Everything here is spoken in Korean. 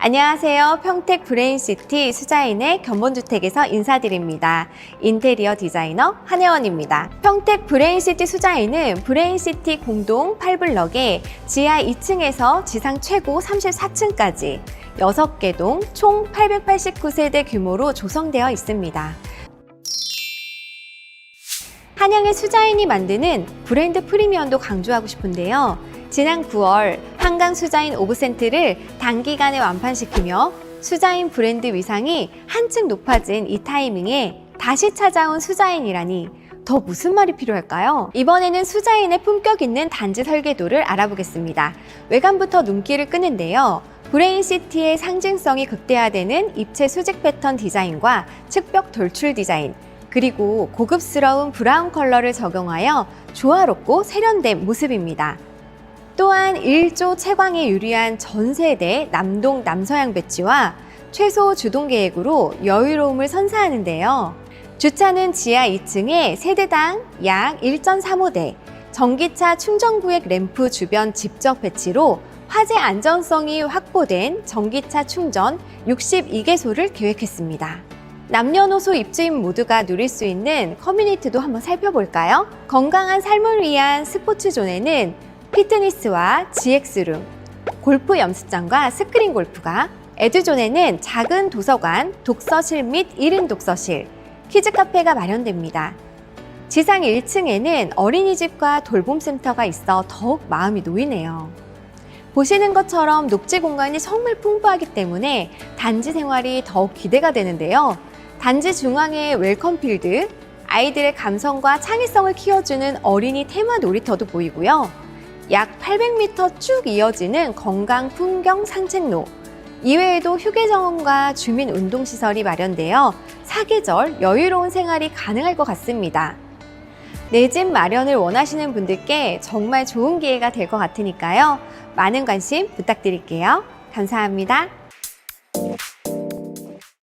안녕하세요. 평택 브레인시티 수자인의 견본주택에서 인사드립니다. 인테리어 디자이너 한혜원입니다. 평택 브레인시티 수자인은 브레인시티 공동 8블럭에 지하 2층에서 지상 최고 34층까지 6개 동 총 889세대 규모로 조성되어 있습니다. 한양의 수자인이 만드는 브랜드 프리미엄도 강조하고 싶은데요. 지난 9월 한강 수자인 오브센트를 단기간에 완판시키며 수자인 브랜드 위상이 한층 높아진 이 타이밍에 다시 찾아온 수자인이라니 더 무슨 말이 필요할까요? 이번에는 수자인의 품격 있는 단지 설계도를 알아보겠습니다. 외관부터 눈길을 끄는데요. 브레인시티의 상징성이 극대화되는 입체 수직 패턴 디자인과 측벽 돌출 디자인, 그리고 고급스러운 브라운 컬러를 적용하여 조화롭고 세련된 모습입니다. 또한 1조 채광에 유리한 전세대 남동 남서양 배치와 최소 주동 계획으로 여유로움을 선사하는데요. 주차는 지하 2층에 세대당 약 1.35대, 전기차 충전구역 램프 주변 직접 배치로 화재 안전성이 확보된 전기차 충전 62개소를 계획했습니다. 남녀노소 입주인 모두가 누릴 수 있는 커뮤니티도 한번 살펴볼까요? 건강한 삶을 위한 스포츠존에는 피트니스와 GX룸, 골프 연습장과 스크린 골프가, 에듀존에는 작은 도서관, 독서실 및 1인 독서실, 키즈 카페가 마련됩니다. 지상 1층에는 어린이집과 돌봄센터가 있어 더욱 마음이 놓이네요. 보시는 것처럼 녹지 공간이 정말 풍부하기 때문에 단지 생활이 더욱 기대가 되는데요. 단지 중앙에 웰컴필드, 아이들의 감성과 창의성을 키워주는 어린이 테마 놀이터도 보이고요. 약 800m 쭉 이어지는 건강 풍경 산책로, 이외에도 휴게 정원과 주민 운동 시설이 마련되어 사계절 여유로운 생활이 가능할 것 같습니다. 내 집 마련을 원하시는 분들께 정말 좋은 기회가 될 것 같으니까요. 많은 관심 부탁드릴게요. 감사합니다.